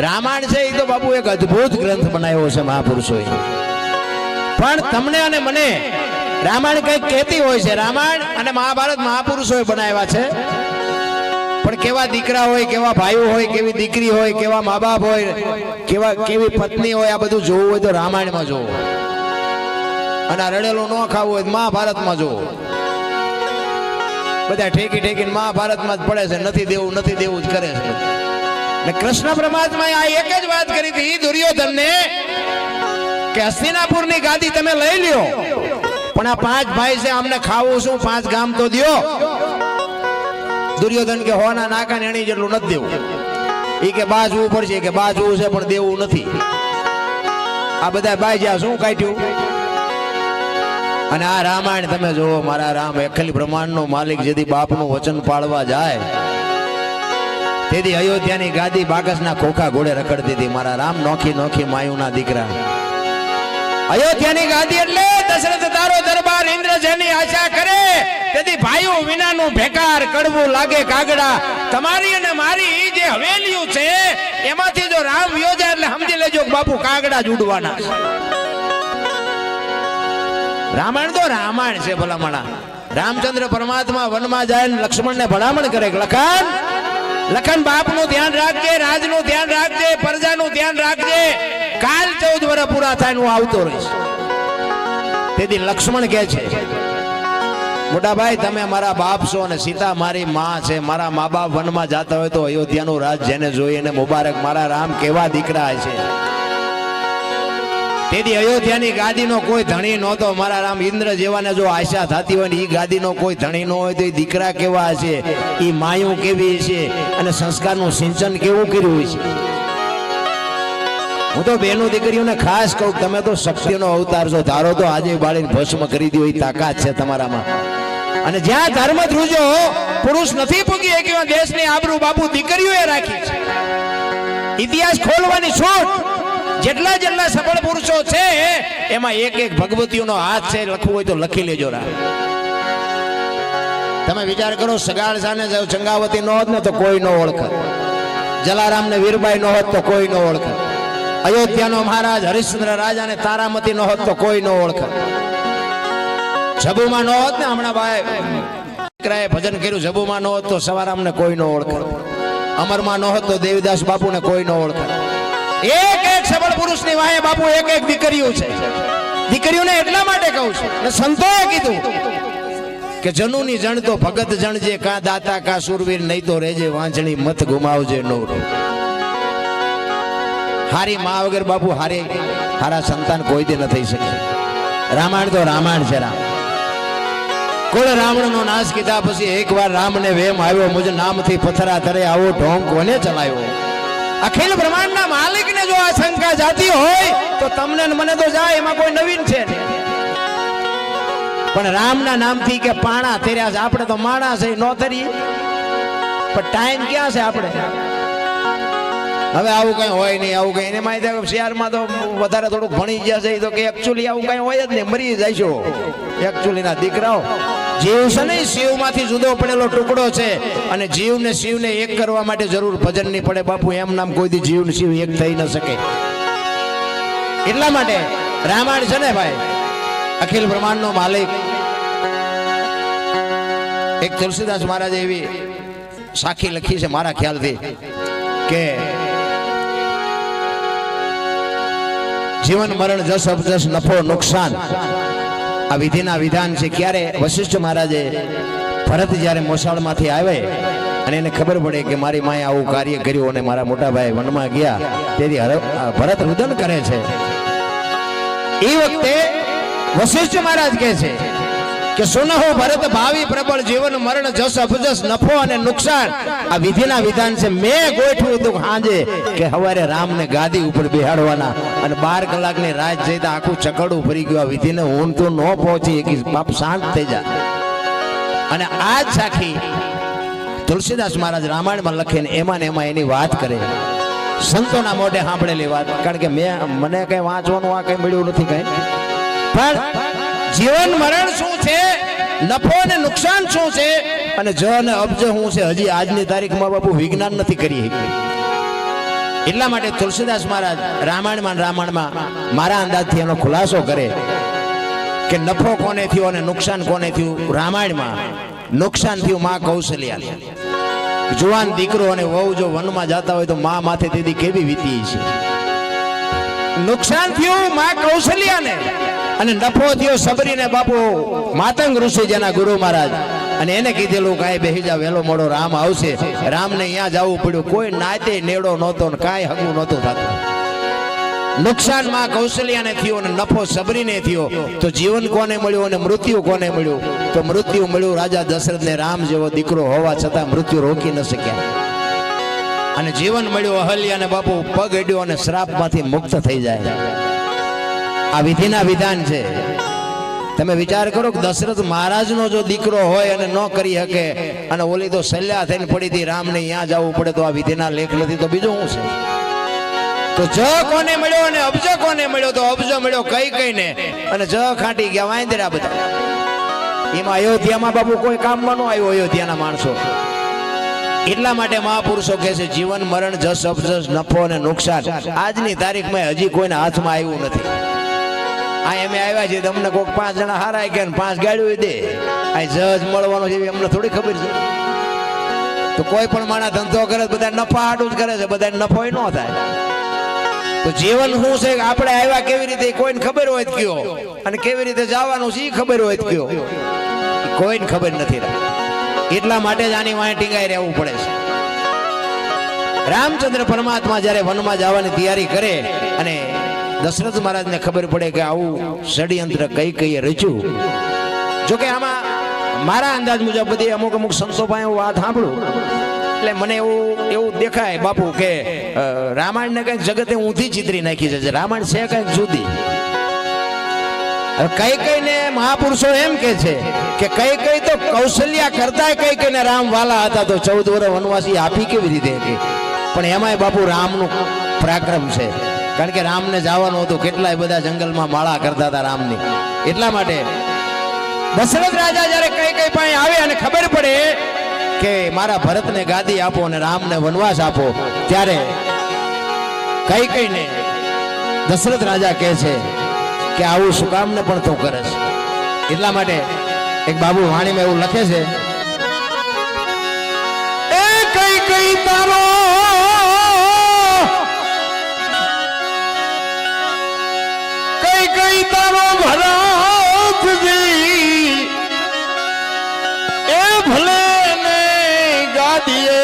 રામાયણ છે એ તો બાપુ એક અદ્ભુત ગ્રંથ બનાવ્યો છે મહાપુરુષોએ. પણ તમને અને મને રામાયણ કંઈક કહેતી હોય છે. રામાયણ અને મહાભારત મહાપુરુષોએ બનાવ્યા છે. પણ કેવા દીકરા હોય, કેવા ભાઈઓ હોય, કેવી દીકરી હોય, કેવા મા બાપ હોય, કેવા, કેવી પત્ની હોય, આ બધું જોવું હોય તો રામાયણમાં જોવું અને રડેલું ન ખાવું હોય મહાભારતમાં જોવું બધા ઠેકી ઠેકીને મહાભારતમાં જ પડે છે. નથી દેવું નથી દેવું જ કરે છે. ને કૃષ્ણ પરમાત્માએ આ એક જ વાત કરી હતી, દુર્યોધનને કે હસ્તિનાપુરની ગાદી તમે લઈ લ્યો. પણ આ પાંચ ભાઈ છે અમને ખાવું શું? પાંચ ગામ તો દ્યો. દુર્યોધન કે હોના નાકા ને એની જેટલું નથી દેવું. એ કે બાજવું પડશે કે બાજવું છે, પણ દેવું નથી. આ બધા ભાઈ જ્યાં શું કાઢ્યું? અને આ રામાયણ તમે જુઓ, મારા રામ અખિલ બ્રહ્માંડનો માલિક જેથી બાપનું વચન પાળવા જાય. તેથી અયોધ્યાની ગાદી બાગસના ખોખા ઘોડે રખડતી હતી. મારા રામ નોખી નોખી માયુના દીકરા. અયોધ્યાની ગાદી એટલે દશરથ તારો દરબાર ઇન્દ્રજેની આશા કરે, તેથી ભાઈઓ વિનાનું ભેકાર કડવું લાગે કાગડા. તમારી અને મારી જે હવેલીઓ છે, એમાંથી જો રામ યોજા એટલે સમજી લેજો બાપુ કાગડા જ ઉડવાના રામાયણ તો રામાયણ છે ભલામણા. રામચંદ્ર પરમાત્મા વનમાં જાય ને લક્ષ્મણને ભલામણ કરે કે લખન બાપ બાપનું ધ્યાન રાખજે, રાજનું ધ્યાન રાખજે, પ્રજાનું ધ્યાન રાખજે. કાલ ચૌદ વર્ષ પૂરા થાય હું આવતો રહીશ. તેથી લક્ષ્મણ કહે છે, મોટાભાઈ, તમે મારા બાપ છો અને સીતા મારી માં છે. મારા મા બાપ વનમાં જતા હોય તો અયોધ્યાનું રાજ જેને જોઈ એને મુબારક. મારા રામ કેવા દીકરા છે. તેથી અયોધ્યાની ગાદીનો કોઈ ધણી નહોતો. મારા રામ ઇન્દ્ર જેવાને જો આશા થતી હોય ને એ ગાદીનો કોઈ ધણી ન હોય તો એ દીકરા કેવા હશે? એ માયું કેવી છે અને સંસ્કારનું સિંચન કેવું કર્યું છે હું તો બેનો દીકરીઓને ખાસ કહું, તમે તો શક્તિનો અવતાર છો. ધારો તો આજે બાળીને ભસ્મ કરી દો એ તાકાત છે તમારામાં. અને જ્યાં ધર્મ ધ્રુજો, પુરુષ નથી પૂગી શક્યો દેશની આબરૂ બાપુ દીકરીઓએ રાખી છે. ઇતિહાસ ખોલવાની છૂટ જેટલા જેટલા સફળ પુરુષો છે, એમાં એક એક ભગવતીઓનો હાથ છે, લખવું હોય તો લખી લેજો રા. તમે વિચાર કરો, સગાળ સાને ચંગાવતી નો હોત ને તો કોઈ નો ઓળખ જલારામ ને વીરબાઈ નો હોત તો કોઈ નો ઓળખત. અયોધ્યાનો મહારાજ હરિશ્ચંદ્ર રાજા ને તારામતી નો હોત તો કોઈ નો ઓળખ જબુમાં નો હોત ને હમણાં ભાઈ, દીકરાએ ભજન કર્યું જબુમાં નો હોત તો સવારામ ને કોઈ નો ઓળખ અમરમાં નો હોત તો દેવીદાસ બાપુ ને કોઈ નો ઓળખત. એક એક સબળ પુરુષની વાહે બાપુ એક એક દીકરીઓ છે. દીકરીઓને એટલા માટે કહું છું. સંતોએ કીધું કે જનુની જણ તો ભગત જણજે કા દાતા કા સુરવીર નહીં તો રેજે વાંચણી મત ગુમાવજે નો હારી મા વગર બાપુ હારે હારા સંતાન કોઈ દે ન થઈ શકે. રામાયણ તો રામાયણ છે રામ. કુળ રાવણ નો નાશ કીધા પછી એકવાર રામને વેમ આવ્યો, મુજ નામથી પથરા તરે આવો ઢોંગ કોને ચલાવ્યો? અખિલ બ્રહ્માંડના માલિકને જો આ શંકા જાતી હોય, તો તમને મને તો જાય, એમાં કોઈ નવીન છે નહીં. પણ રામના નામથી કે પાણા તેર્યા છે, આપણે તો માણા છે નો તરીએ. પણ ટાઈમ ક્યાં છે આપણે? હવે આવું કઈ હોય નહીં, આવું કઈ એમાં શિયાળમાં તો વધારે થોડુંક ભણી ગયા છે તો કે એકચ્યુઅલી આવું કઈ હોય જ નહીં, મરી જાય છો એકચ્યુઅલી ના દીકરાઓ જીવ છે ને શિવમાંથી જુદો પડેલો ટુકડો છે. અને જીવને શિવને એક કરવા માટે જરૂર ભજન નહીં પડે. બાપુ, એમ નામ કોઈ દી જીવ ને શિવ એક થઈ ન શકે. એટલા માટે રામાયણ છે ને ભાઈ, અખિલ બ્રહ્માંડનો માલિક. એક તુલસીદાસ મહારાજ એવી સાખી લખી છે મારા ખ્યાલથી કે, જીવન મરણ જસ અપજસ નફો નુકસાન. આ વિધિના વિધાન છે ક્યારે? વશિષ્ઠ મહારાજે ભરત જ્યારે મોસાળમાંથી આવે અને એને ખબર પડે કે મારી માએ આવું કાર્ય કર્યું અને મારા મોટા ભાઈ વનમાં ગયા, તેથી ભરત રુદન કરે છે. એ વખતે વશિષ્ઠ મહારાજ કહે છે કે સુનહો ભરત ભાવિ પ્રબળ જીવન મરણ જસ અપજસ નફો અને નુકસાન. આ વિધિના વિધાન છે. મેં ગોઠવ્યું હતું હાજે કે હવારે રામને ગાદી ઉપર બેહાડવાના અને બાર કલાકની રાત જઈ આખું ચકડું ફરી ગયું. આ વિધિને હું તો ન પહોંચી શકી બાપ શાંત થઈ જા. અને આ સાખી તુલસીદાસ મહારાજ રામાયણમાં લખીને એમાં ને એમાં એની વાત કરે. સંતોના મોઢે સાંભળેલી વાત. કારણ કે મેં, મને કઈ વાંચવાનું આ કઈ મળ્યું નથી કઈ. પણ જીવન મરણ શું છે? નફો અને નુકસાન શું છે? અને જ અને અબજ શું છે? હજી આજની તારીખમાં બાપુ વિજ્ઞાન નથી કરી એટલા માટે તુલસીદાસ મહારાજ રામાયણમાં રામાયણમાં મારા અંદાજથી એનો ખુલાસો કરે કે નફો કોને થયો અને નુકસાન કોને થયું? રામાયણમાં નુકસાન થયું માં કૌશલ્યા. જુવાન દીકરો અને વહુ જો વનમાં જતા હોય તો મા માથે તેથી કેવી વીતી છે નુકસાન થયું માં કૌશલ્યાને. અને નફો થયો સબરીને બાપુ માતંગ ઋષિ જેના ગુરુ મહારાજ. અને એને કીધેલું કાંઈ બેહીજા વહેલો મોડો રામ આવશે. રામને અહીંયા જવું પડ્યું. કોઈ નાતે નેડો નહોતો ને કાંઈ હગું નહોતું થતું. નુકસાનમાં કૌશલ્યાને થયું અને નફો સબરીને થયો. તો જીવન કોને મળ્યું અને મૃત્યુ કોને મળ્યું? તો મૃત્યુ મળ્યું રાજા દશરથને રામ જેવો દીકરો હોવા છતાં મૃત્યુ રોકી ન શક્યા. અને જીવન મળ્યું અહલ્યાને બાપુ પગ અડ્યો અને શ્રાપમાંથી મુક્ત થઈ જાય. આ વિધિના વિધાન છે. તમે વિચાર કરો કે દશરથ મહારાજનો જો દીકરો હોય અને ન કરી શકે, અને ઓલી તો સલ્યા થઈને પડી હતી, રામને અહીંયા જવું પડે તો આ વિધિના લેખ નથી, તો બીજું શું છે? તો જ કોને મળ્યો અને અબજ કોને મળ્યો, તો અબજ મળ્યો કઈ કઈ ને અને જ ખાટી ગયા, વાંદરા બધા. એમાં અયોધ્યામાં બાબુ કોઈ કામમાં ન આવ્યો, અયોધ્યાના માણસો. એટલા માટે મહાપુરુષો કહે છે, જીવન, મરણ, જસ અપજસ નફો અને નુકસાન. આજની તારીખમાં હજી કોઈના હાથમાં આવ્યું નથી. આ અમે આવ્યા છીએ તમને કોઈક પાંચ જણા હારા કે પાંચ ગાડીઓ દે આ જજ મળવાનો છે, એમને થોડી ખબર છે. તો કોઈ પણ માણસ ધંધો કરે બધા નફા આડું જ કરે છે બધા નફો ન થાય. તો જીવન શું છે આપણે આવ્યા કેવી રીતે, કોઈને ખબર હોય કયો. અને કેવી રીતે જવાનું છે એ ખબર હોય કયો. કોઈને ખબર નથી એટલા માટે જ આની વાંહે ટીંગાઈ રહેવું પડે છે. રામચંદ્ર પરમાત્મા જ્યારે વનમાં જવાની તૈયારી કરે અને દશરથ મહારાજને ખબર પડે કે આવું ષડયંત્ર કઈ કઈ રચ્યું. જોકે આમાં મારા અંદાજ મુજબ બધી અમુક અમુક સંતો પાસે હું વાત સાંભળું. એટલે મને એવું એવું દેખાય બાપુ કે રામાયણ રામાયણને કંઈક જગતે ઊંધી ચિતરી નાખી છે. રામાયણ છે કંઈક જુદી. કઈ કઈ ને મહાપુરુષો એમ કે છે કે કઈ કઈ તો કૌશલ્યા કરતા કઈ કઈ ને રામ વાલા હતા તો ચૌદ વર્ષ વનવાસી આપી કેવી રીતે પણ એમાંય બાપુ રામનું પરાક્રમ છે. કારણ કે રામને જવાનું હતું. કેટલાય બધા જંગલમાં માળા કરતા હતા રામની. એટલા માટે દશરથ રાજા જ્યારે કઈ કઈ પાસે આવે અને ખબર પડે કે મારા ભરતને ગાદી આપો અને રામને વનવાસ આપો, ત્યારે કઈ કઈ ને દશરથ રાજા કહે છે કે આવું શું કામ ને પણ તું કરે છે? એટલા માટે એક બાબુ વાણીમાં એવું લખે છે ભરતજી એ ભલે ને ગાદીએ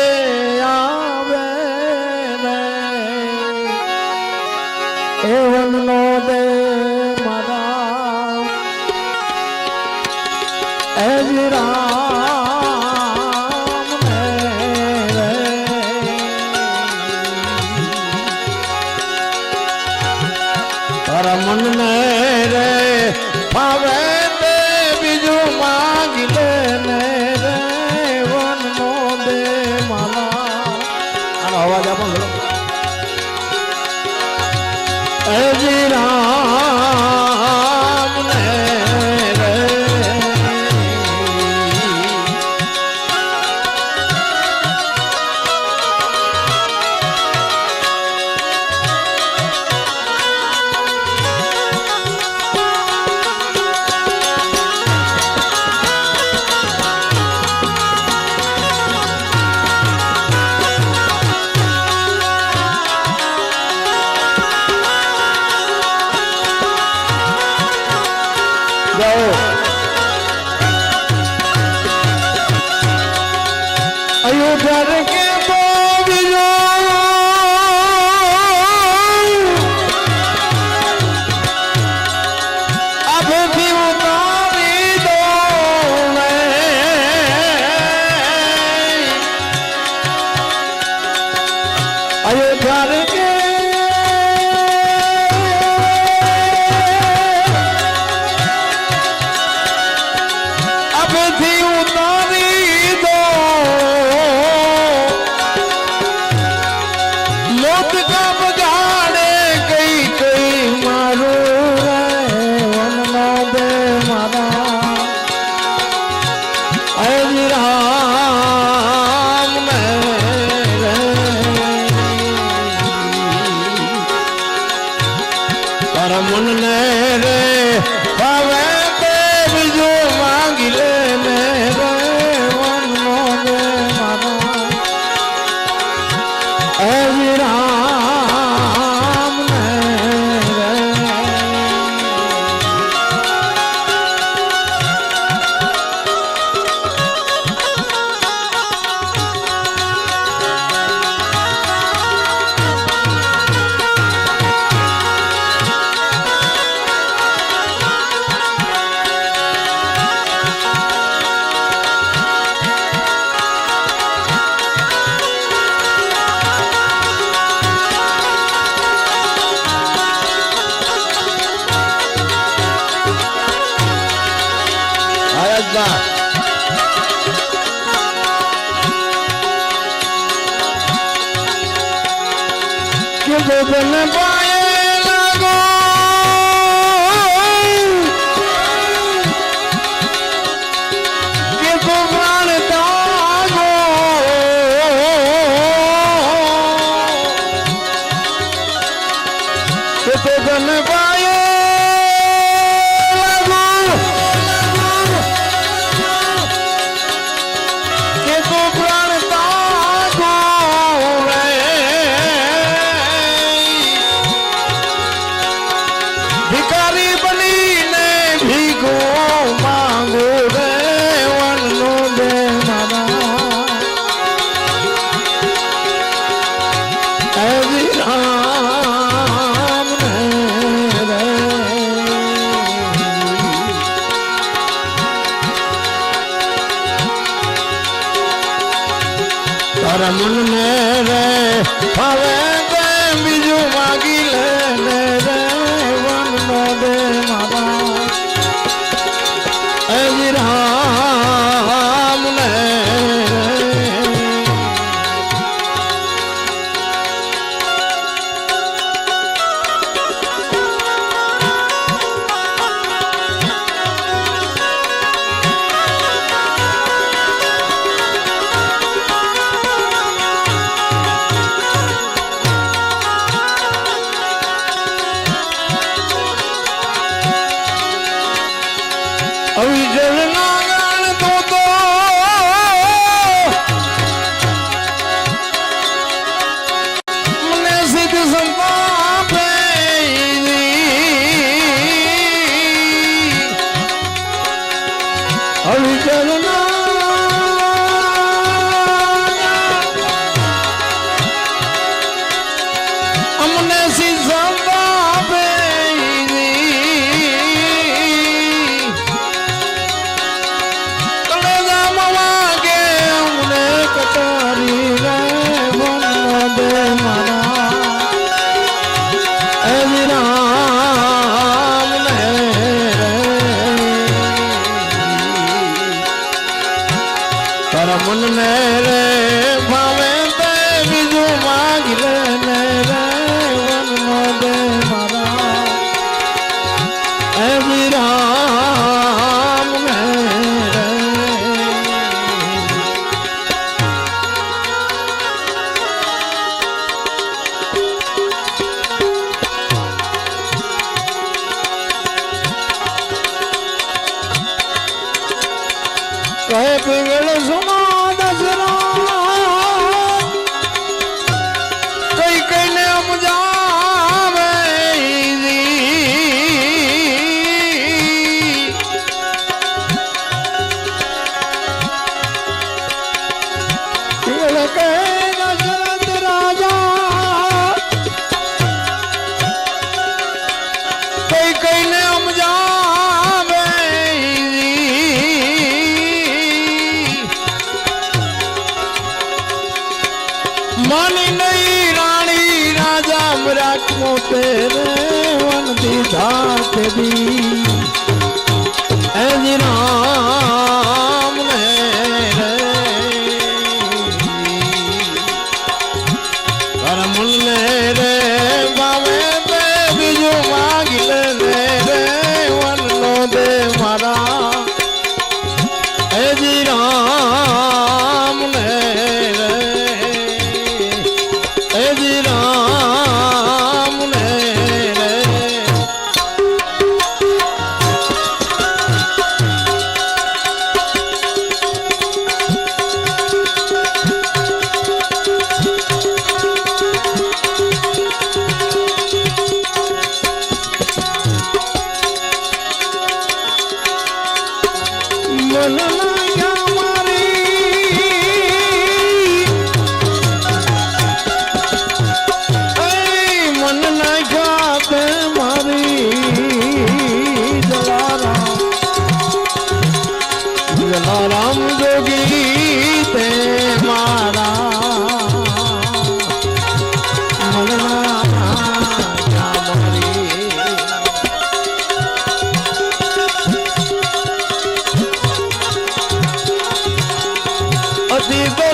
હજી રામ જાઓ. અયોધ્યા હે રામ તારા મનને રે હવે બીજું માગી Okay. Hello. happy birthday.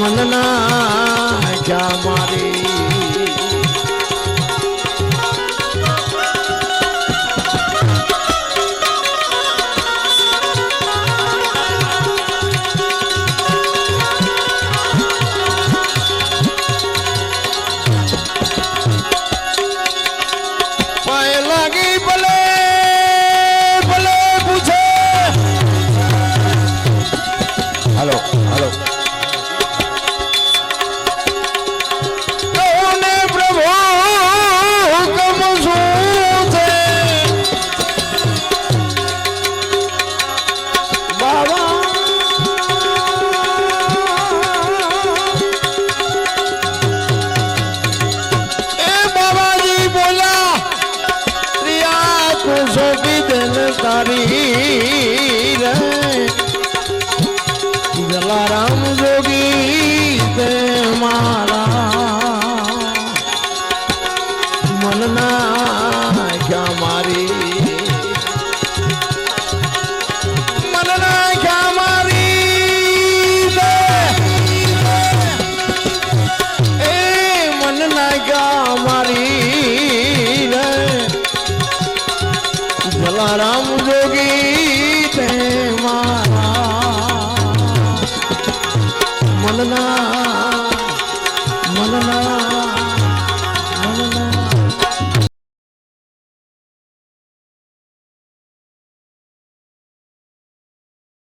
મનના જામા